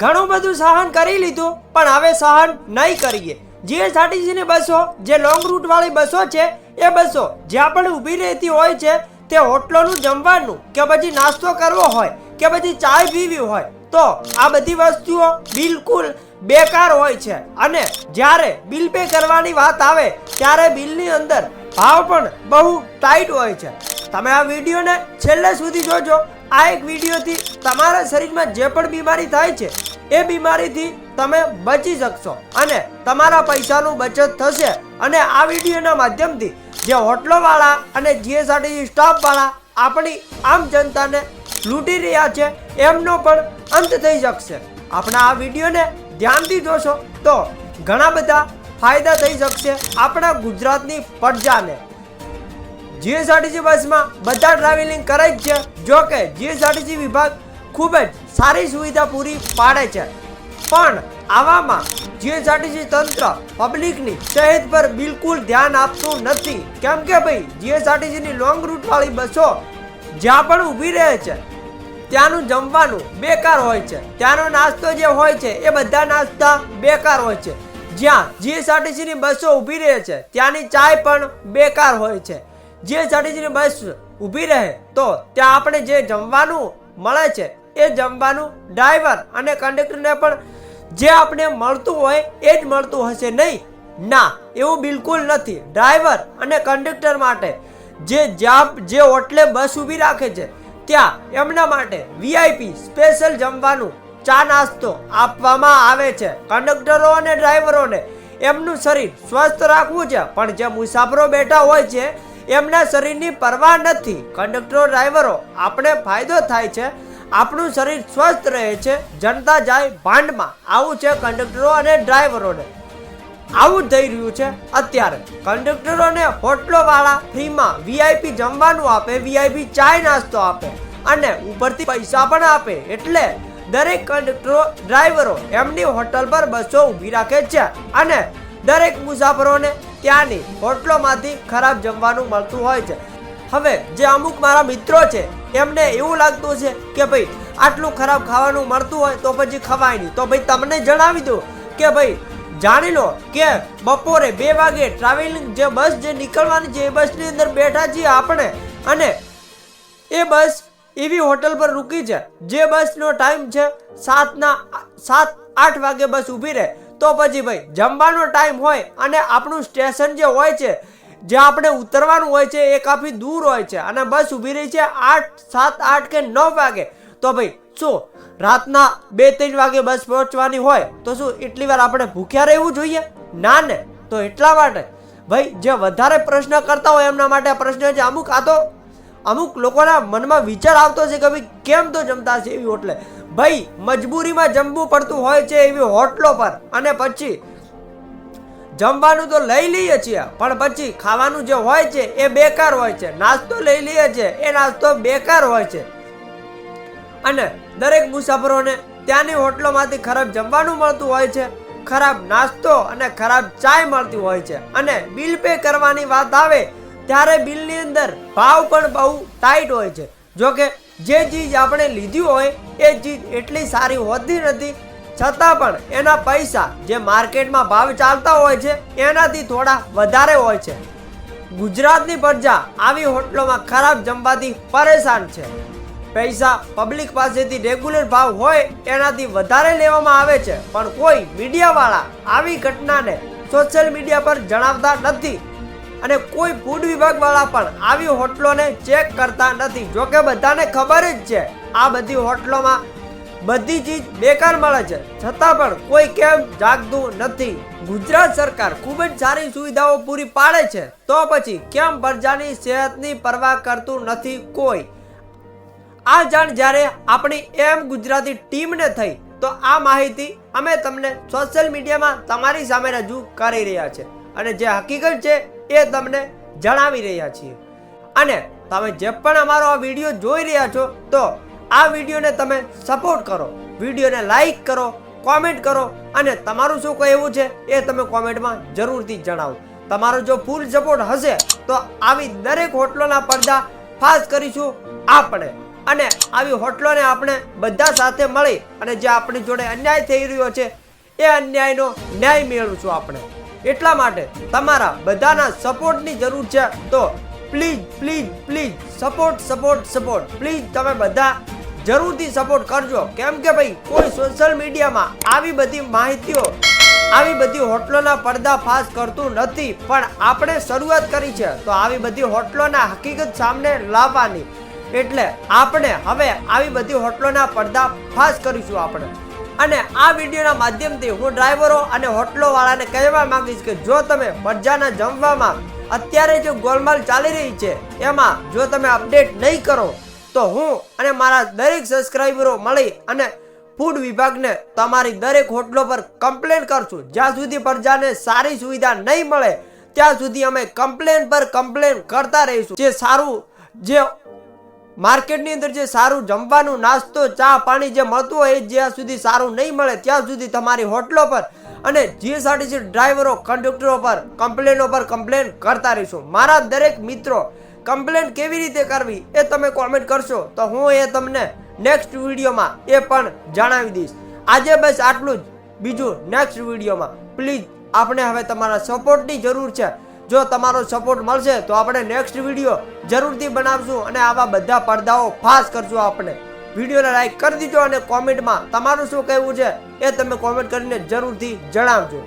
ઘણું બધું સહન કરી લીધું, પણ હવે સહન નહીં કરીએ. જીએસઆરટીસીની બસો, જે લોંગ રૂટ વાળી બસો છે, એ બસો જ્યાં પણ ઊભી રહેતી હોય છે, તે હોટલોનું જમવાનું કે પછી નાસ્તો કરવો હોય કે પછી ચાય પીવી હોય, તો આ બધી વસ્તુઓ બિલકુલ બેકાર હોય છે. અને જ્યારે બિલ પે કરવાની વાત આવે, ત્યારે બિલની અંદર ભાવ પણ બહુ ટાઈટ હોય છે. તમે આ વિડીયોને છેલ્લે સુધી જોજો. આ એક વિડીયોથી તમારા શરીરમાં જે પણ બીમારી થાય છે એ બીમારીથી તમે બચી શકશો. અને તમારા પૈસાનું બચત થશે. અને આ વિડીયોના માધ્યમથી જે હોટલોવાળા અને જીએસઆરટીસી સ્ટાફવાળા આપણી આમ જનતાને લૂંટી રહ્યા છે, એમનો પણ અંત થઈ શકશે. આપણા આ વિડીયોને ધ્યાનથી જોશો તો ઘણા બધા ફાયદા થઈ શકશે આપણા ગુજરાતની પ્રજાને. જીએસઆરટીસી બસમાં બધા ટ્રાવેલિંગ કરે જ છે. જો કે જીએસઆરટીસી વિભાગ ખૂબ જ સારી સુવિધા પૂરી પાડે છે. પણ આવામાં જીએસઆરટીસી તંત્ર પબ્લિકની સહેજ પર બિલકુલ ધ્યાન આપતું નથી. કેમ કે ભાઈ જીએસઆરટીસીની લોંગ રૂટવાળી બસો જ્યાં પણ ઊભી રહે છે, ત્યાંનું જમવાનું બેકાર હોય છે. ત્યાંનો નાસ્તો જે હોય છે, એ બધા નાસ્તા બેકાર હોય છે. જ્યાં જીએસઆરટીસીની બસો ઊભી રહે છે, ત્યાંની ચાય પણ બેકાર હોય છે. જીએસઆરટીસીની બસ ઊભી રહે, તો ત્યાં આપણે જે જમવાનું મળે છે એ જમવાનું ડ્રાઈવર અને કંડક્ટરને પણ જે આપણે મળતું હોય એ જ મળતું હશે નહીં? ના, એવું બિલકુલ નથી. ડ્રાઈવર અને કંડક્ટર માટે જે જ્યાં જે હોટલે બસ ઊભી રાખે છે, ત્યાં એમના માટે વીઆઈપી સ્પેશિયલ જમવાનું ચા નાસ્તો આપવામાં આવે છે. કંડક્ટરો અને ડ્રાઈવરોને એમનું શરીર સ્વસ્થ રાખવું છે. પણ જે મુસાફરો બેઠા હોય છે, એમના શરીરની પરવા નથી. કંડક્ટરો ડ્રાઈવરો આપણે ફાયદો થાય છે આપણું શરીર સ્વસ્થ રહે છે, જનતા જાય ભાંડમાં આવું છે કંડક્ટરો અને ડ્રાઈવરોને. આવું થઈ રહ્યું છે અત્યારે. કંડક્ટરોને હોટલો વાળા ફ્રીમાં વીઆઈપી જમવાનું આપે વીઆઈપી ચાય નાસ્તો આપે અને ઉપરથી પૈસા પણ આપે. એટલે દરેક કંડક્ટરો, ડ્રાઈવરો એમની હોટલ પર બસો ઊભી રાખે છે અને દરેક મુસાફરોને ત્યાંની હોટલોમાંથી ખરાબ જમવાનું મળતું હોય છે. હવે, જે અમુક મારા મિત્રો છે એમને એવું લાગતું છે કે ભાઈ આટલું ખરાબ ખાવાનું મળતું હોય તો પછી ખવાય નહીં. તો ભાઈ તમને જણાવી દો કે ભાઈ જાણી લો કે બપોરે બે વાગે ટ્રાવેલિંગ જે બસ જે નીકળવાની છે એ બસની અંદર બેઠા છીએ આપણે અને એ બસ એવી હોટલ પર રૂકી છે. જે બસનો ટાઈમ છે સાતના સાત આઠ વાગે બસ ઊભી રહે. તો પછી ભાઈ જમવાનો ટાઈમ હોય અને આપણું સ્ટેશન જે હોય છે જે આપણે ઉતરવાનું હોય છે એ કાફી દૂર હોય છે અને બસ ઊભી રહી છે આઠ, સાત, આઠ કે નવ વાગે. તો ભાઈ, શું રાતના બે, ત્રણ વાગે બસ પહોંચવાની હોય તો શું એટલી વાર આપણે ભૂખ્યા રહેવું જોઈએ? ના ને, તો એટલા માટે. ભાઈ, જે વધારે પ્રશ્ન કરતા હોય એમના માટે પ્રશ્ન છે અમુક, આ તો અમુક લોકોના મનમાં વિચાર આવતો છે કે ભાઈ, કેમ તો જમતા છે એવી હોટલે. ભાઈ, મજબૂરીમાં જમવું પડતું હોય છે એવી હોટલો પર. અને પછી જમવાનું તો લઈ લઈએ છીએ, પણ પછી ખાવાનું જે હોય છે એ બેકાર હોય છે. નાસ્તો લઈ લઈએ છીએ, એ નાસ્તો બેકાર હોય છે. અને દરેક મુસાફરોને ત્યાંની હોટલોમાંથી ખરાબ જમવાનું મળતું હોય છે, ખરાબ નાસ્તો અને ખરાબ ચાય મળતી હોય છે. અને બિલ પે કરવાની વાત આવે, ત્યારે બિલની અંદર ભાવ પણ બહુ ટાઈટ હોય છે. જોકે જે ચીજ આપણે લીધી હોય, એ ચીજ એટલી સારી હોતી નથી છતાં પણ એના પૈસા જે માર્કેટમાં ભાવ ચાલતા હોય છે, એનાથી થોડા વધારે હોય છે. ગુજરાતની પ્રજા આવી હોટલોમાં ખરાબ જમવાથી પરેશાન છે. પૈસા પબ્લિક પાસેથી રેગ્યુલર ભાવ હોય, એનાથી વધારે લેવામાં આવે છે. પણ કોઈ મીડિયાવાળા આવી ઘટનાને સોશિયલ મીડિયા પર જણાવતા નથી અને કોઈ ફૂડ વિભાગવાળા પણ આવી હોટલોને ચેક કરતા નથી. જોકે બધાને ખબર જ છે, આ બધી હોટલોમાં બધી ચીજ બેકાર મળે છે. છતાં પણ કોઈ કેમ જાગતું નથી. ગુજરાત સરકાર ખૂબ જ સારી સુવિધાઓ પૂરી પાડે છે. તો પછી કેમ પ્રજાની સેહતની પરવા કરતું નથી કોઈ? આ જાણ જ્યારે આપણી એમ ગુજરાતી ટીમને થઈ, તો આ માહિતી અમે તમને સોશિયલ મીડિયામાં તમારી સામે રજૂ કરી રહ્યા છે. અને જે હકીકત છે, એ તમને જણાવી રહ્યા છીએ. અને તમે જે પણ અમારો આ વીડિયો જોઈ રહ્યા છો, તો આ વિડીયોને તમે સપોર્ટ કરો. વિડીયોને લાઈક કરો કોમેન્ટ કરો અને તમારું શું કહેવું છે એ તમે કોમેન્ટમાં જરૂરથી જણાવો. તમારો જો ફૂલ સપોર્ટ હશે તો આવી દરેક હોટલોના પડદા ફાસ કરીશું આપણે. અને આવી હોટલોને આપણે બધા સાથે મળી અને જે આપણી જોડે અન્યાય થઈ રહ્યો છે, એ અન્યાયનો ન્યાય મેળવશું આપણે. એટલા માટે તમારા બધાના સપોર્ટની જરૂર છે તો please please please support support support please તમે બધા જરૂરથી સપોર્ટ કરજો. કેમ કે ભાઈ, કોઈ સોશિયલ મીડિયામાં આવી બધી માહિતીઓ, આવી બધી હોટલોના પડદા ફાશ કરતું નથી. પણ આપણે શરૂઆત કરી છે, તો આવી બધી હોટલોના હકીકત સામે લાવવાની. એટલે આપણે હવે આવી બધી હોટલોના પડદા ફાશ કરીશું આપણે. અને આ વિડીયોના માધ્યમથી હું ડ્રાઈવરો અને હોટલો વાળાને કહેવા માંગીશ કે જો તમે મજાના જમવામાં અત્યારે જે ગોલમાલ ચાલી રહી છે, એમાં જો તમે અપડેટ નહીં કરો તો હું અને મારા દરેક સબસ્ક્રાઈબરો મળી અને ફૂડ વિભાગને તમારી દરેક હોટલો પર કમ્પ્લેન કરશું. જ્યાં સુધી પ્રજાને સારી સુવિધા નહીં મળે, ત્યાં સુધી અમે કમ્પ્લેન પર કમ્પ્લેન કરતા રહીશું. જે સારું, જે માર્કેટની અંદર જે સારું જમવાનું નાસ્તો, ચા, પાણી જે મળતું હોય જ્યાં સુધી સારું નહીં મળે, ત્યાં સુધી તમારી હોટલો પર અને જીએસઆરટીસી ડ્રાઈવરો કંડક્ટરો પર કમ્પ્લેનો પર કમ્પ્લેન કરતા રહીશું. મારા દરેક મિત્રો કમ્પ્લેન કેવી રીતે કરવી એ તમે કોમેન્ટ કરશો. તો હું એ તમને નેક્સ્ટ વિડીયોમાં એ પણ જણાવી દઈશ. આજે બસ આટલું જ. બીજું નેક્સ્ટ વિડીયોમાં. પ્લીઝ આપણે હવે તમારા સપોર્ટની જરૂર છે. જો તમારો સપોર્ટ મળશે, તો આપણે નેક્સ્ટ વીડિયો જરૂરથી બનાવશું અને આવા બધા પડદાઓ ફાસ કરશું આપણે. વિડીયોને લાઈક કરી દીજો અને કોમેન્ટમાં તમારું શું કહેવું છે એ તમે કોમેન્ટ કરીને જરૂરથી જણાવજો.